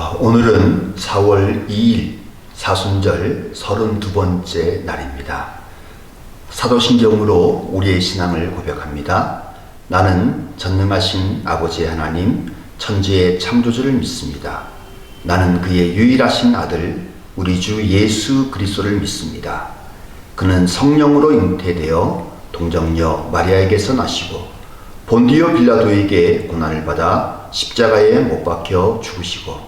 아, 오늘은 4월 2일 사순절 32번째 날입니다. 사도신경으로 우리의 신앙을 고백합니다. 나는 전능하신 아버지 하나님, 천지의 창조주를 믿습니다. 나는 그의 유일하신 아들, 우리 주 예수 그리스도를 믿습니다. 그는 성령으로 잉태되어 동정녀 마리아에게서 나시고 본디오 빌라도에게 고난을 받아 십자가에 못 박혀 죽으시고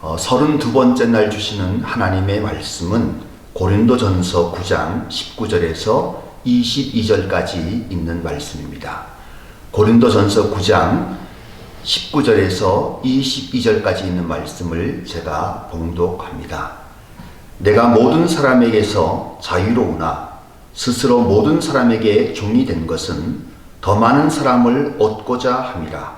어, 32번째 날 주시는 하나님의 말씀은 고린도전서 9장 19절에서 22절까지 있는 말씀입니다. 고린도전서 9장 19절에서 22절까지 있는 말씀을 제가 봉독합니다. 내가 모든 사람에게서 자유로우나 스스로 모든 사람에게 종이 된 것은 더 많은 사람을 얻고자 함이라.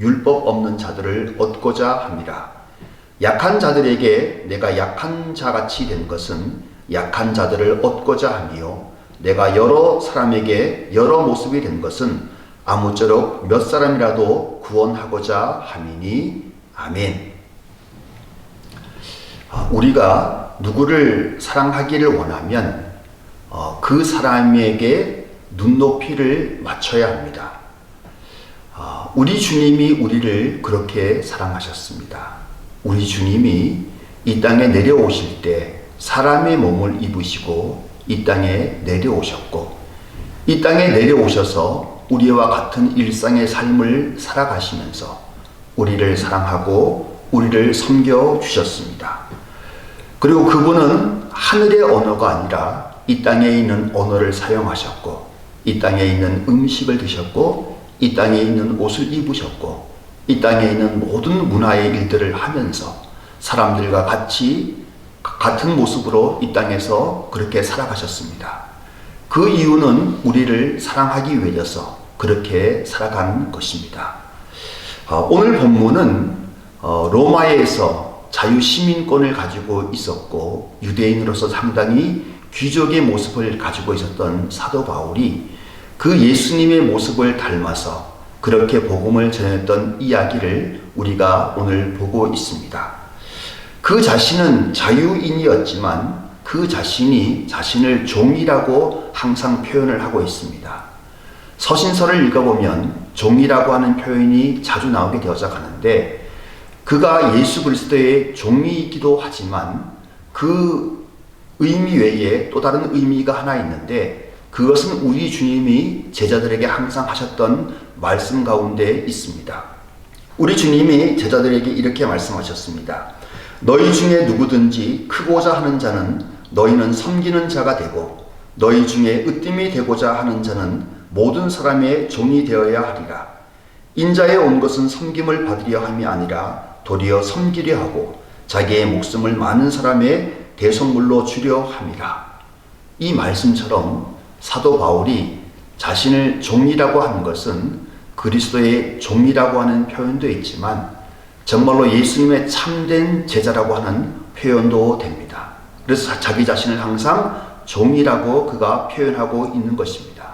율법 없는 자들을 얻고자 함이라. 약한 자들에게 내가 약한 자같이 된 것은 약한 자들을 얻고자 하며 내가 여러 사람에게 여러 모습이 된 것은 아무쪼록 몇 사람이라도 구원하고자 함이니 아멘. 아, 우리가 누구를 사랑하기를 원하면 어, 그 사람에게 눈높이를 맞춰야 합니다. 어, 우리 주님이 우리를 그렇게 사랑하셨습니다. 우리 주님이 이 땅에 내려오실 때 사람의 몸을 입으시고 이 땅에 내려오셨고 이 땅에 내려오셔서 우리와 같은 일상의 삶을 살아가시면서 우리를 사랑하고 우리를 섬겨 주셨습니다. 그리고 그분은 하늘의 언어가 아니라 이 땅에 있는 언어를 사용하셨고 이 땅에 있는 음식을 드셨고 이 땅에 있는 옷을 입으셨고 이 땅에 있는 모든 문화의 일들을 하면서 사람들과 같이 같은 모습으로 이 땅에서 그렇게 살아가셨습니다. 그 이유는 우리를 사랑하기 위해서 그렇게 살아간 것입니다. 어, 오늘 본문은 어, 로마에서 자유 시민권을 가지고 있었고 유대인으로서 상당히 귀족의 모습을 가지고 있었던 사도 바울이 그 예수님의 모습을 닮아서 그렇게 복음을 전했던 이야기를 우리가 오늘 보고 있습니다. 그 자신은 자유인이었지만 그 자신이 자신을 종이라고 항상 표현을 하고 있습니다. 서신서를 읽어보면 종이라고 하는 표현이 자주 나오게 되어져 가는데 그가 예수 그리스도의 종이이기도 하지만 그 의미 외에 또 다른 의미가 하나 있는데 그것은 우리 주님이 제자들에게 항상 하셨던 말씀 가운데 있습니다. 우리 주님이 제자들에게 이렇게 말씀하셨습니다. 너희 중에 누구든지 크고자 하는 자는 너희는 섬기는 자가 되고 너희 중에 으뜸이 되고자 하는 자는 모든 사람의 종이 되어야 하리라. 인자에 온 것은 섬김을 받으려 함이 아니라 도리어 섬기려 하고 자기의 목숨을 많은 사람의 대성물로 주려 함이라. 이 말씀처럼 사도 바울이 자신을 종이라고 하는 것은 그리스도의 종이라고 하는 표현도 있지만 정말로 예수님의 참된 제자라고 하는 표현도 됩니다. 그래서 자기 자신을 항상 종이라고 그가 표현하고 있는 것입니다.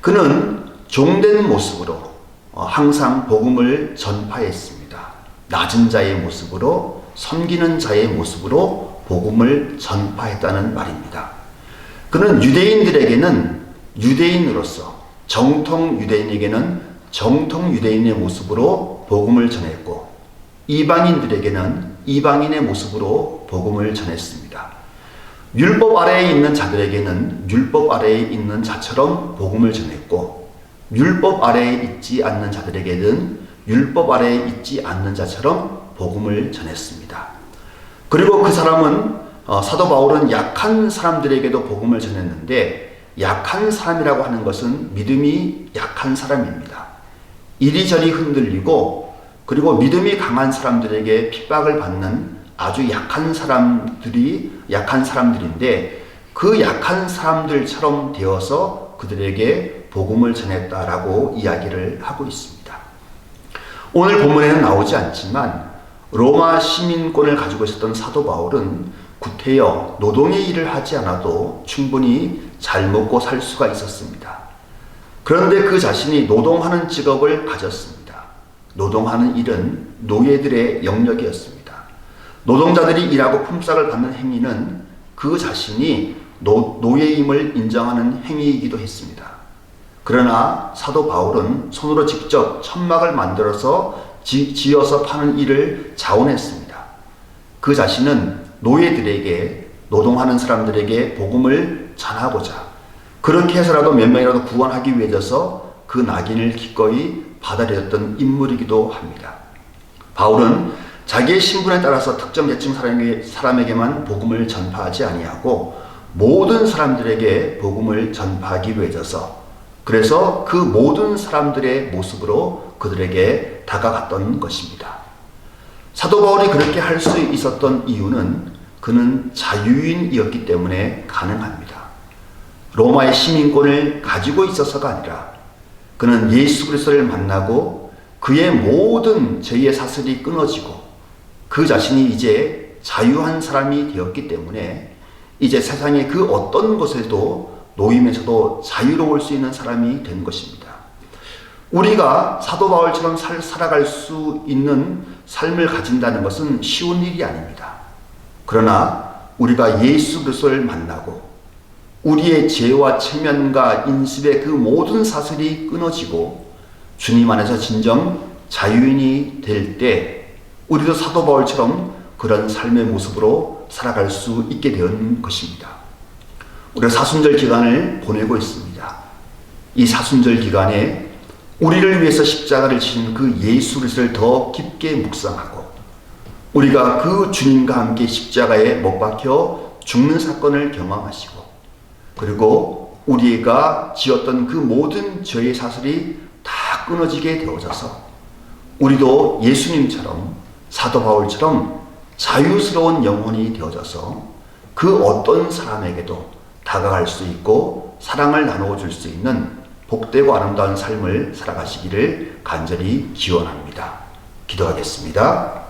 그는 종된 모습으로 어, 항상 복음을 전파했습니다. 낮은 자의 모습으로 섬기는 자의 모습으로 복음을 전파했다는 말입니다. 그는 유대인들에게는 유대인으로서 정통 유대인에게는 정통 유대인의 모습으로 복음을 전했고 이방인들에게는 이방인의 모습으로 복음을 전했습니다. 율법 아래에 있는 자들에게는 율법 아래에 있는 자처럼 복음을 전했고 율법 아래에 있지 않는 자들에게는 율법 아래에 있지 않는 자처럼 복음을 전했습니다. 그리고 그 사람은 어, 사도 바울은 약한 사람들에게도 복음을 전했는데 약한 사람이라고 하는 것은 믿음이 약한 사람입니다. 이리저리 흔들리고 그리고 믿음이 강한 사람들에게 핍박을 받는 아주 약한 사람들이 약한 사람들인데 그 약한 사람들처럼 되어서 그들에게 복음을 전했다라고 이야기를 하고 있습니다. 오늘 본문에는 나오지 않지만 로마 시민권을 가지고 있었던 사도 바울은 구태여 노동의 일을 하지 않아도 충분히 잘 먹고 살 수가 있었습니다. 그런데 그 자신이 노동하는 직업을 가졌습니다. 노동하는 일은 노예들의 영역이었습니다. 노동자들이 일하고 품삯을 받는 행위는 그 자신이 노, 노예임을 인정하는 행위이기도 했습니다. 그러나 사도 바울은 손으로 직접 천막을 만들어서 지, 지어서 파는 일을 자원했습니다. 그 자신은 노예들에게 노동하는 사람들에게 복음을 전하고자 그렇게 해서라도 몇 명이라도 구원하기 위해서 그 낙인을 기꺼이 받아들였던 인물이기도 합니다. 바울은 자기의 신분에 따라서 특정 계층 사람에게, 사람에게만 복음을 전파하지 아니하고 모든 사람들에게 복음을 전파하기 위해서 그래서 그 모든 사람들의 모습으로 그들에게 다가갔던 것입니다. 사도 바울이 그렇게 할 수 있었던 이유는 그는 자유인이었기 때문에 가능합니다. 로마의 시민권을 가지고 있어서가 아니라 그는 예수 그리스도를 만나고 그의 모든 죄의 사슬이 끊어지고 그 자신이 이제 자유한 사람이 되었기 때문에 이제 세상의 그 어떤 것에도 노임에서도 자유로울 수 있는 사람이 된 것입니다. 우리가 사도 바울처럼 살, 살아갈 수 있는 삶을 가진다는 것은 쉬운 일이 아닙니다. 그러나 우리가 예수 그리스도를 만나고 우리의 죄와 체면과 인습의 그 모든 사슬이 끊어지고 주님 안에서 진정 자유인이 될 때 우리도 사도 바울처럼 그런 삶의 모습으로 살아갈 수 있게 된 것입니다. 우리가 사순절 기간을 보내고 있습니다. 이 사순절 기간에 우리를 위해서 십자가를 친그 예수 그리스도를 더 깊게 묵상하고 우리가 그 주님과 함께 십자가에 못 박혀 죽는 사건을 경험하시고 그리고 우리가 지었던 그 모든 죄의 사슬이 다 끊어지게 되어져서 우리도 예수님처럼 사도 바울처럼 자유스러운 영혼이 되어져서 그 어떤 사람에게도 다가갈 수 있고 사랑을 나누어 줄 수 있는 복되고 아름다운 삶을 살아가시기를 간절히 기원합니다. 기도하겠습니다.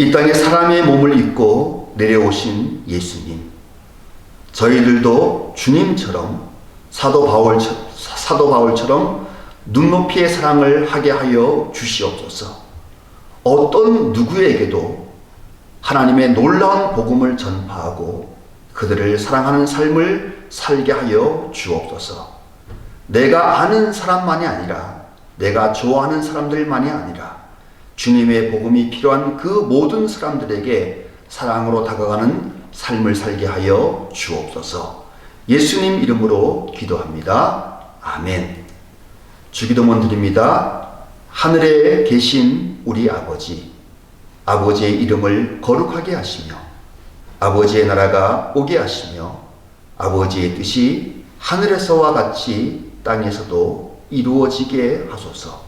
이 땅에 사람의 몸을 입고 내려오신 예수님. 저희들도 주님처럼 사도 바울 사도 바울처럼 눈높이의 사랑을 하게 하여 주시옵소서. 어떤 누구에게도 하나님의 놀라운 복음을 전파하고 그들을 사랑하는 삶을 살게 하여 주옵소서. 내가 아는 사람만이 아니라 내가 좋아하는 사람들만이 아니라 주님의 복음이 필요한 그 모든 사람들에게 사랑으로 다가가는 삶을 살게 하여 주옵소서. 예수님 이름으로 기도합니다. 아멘. 주기도문 드립니다. 하늘에 계신 우리 아버지, 아버지의 이름을 거룩하게 하시며, 아버지의 나라가 오게 하시며, 아버지의 뜻이 하늘에서와 같이 땅에서도 이루어지게 하소서.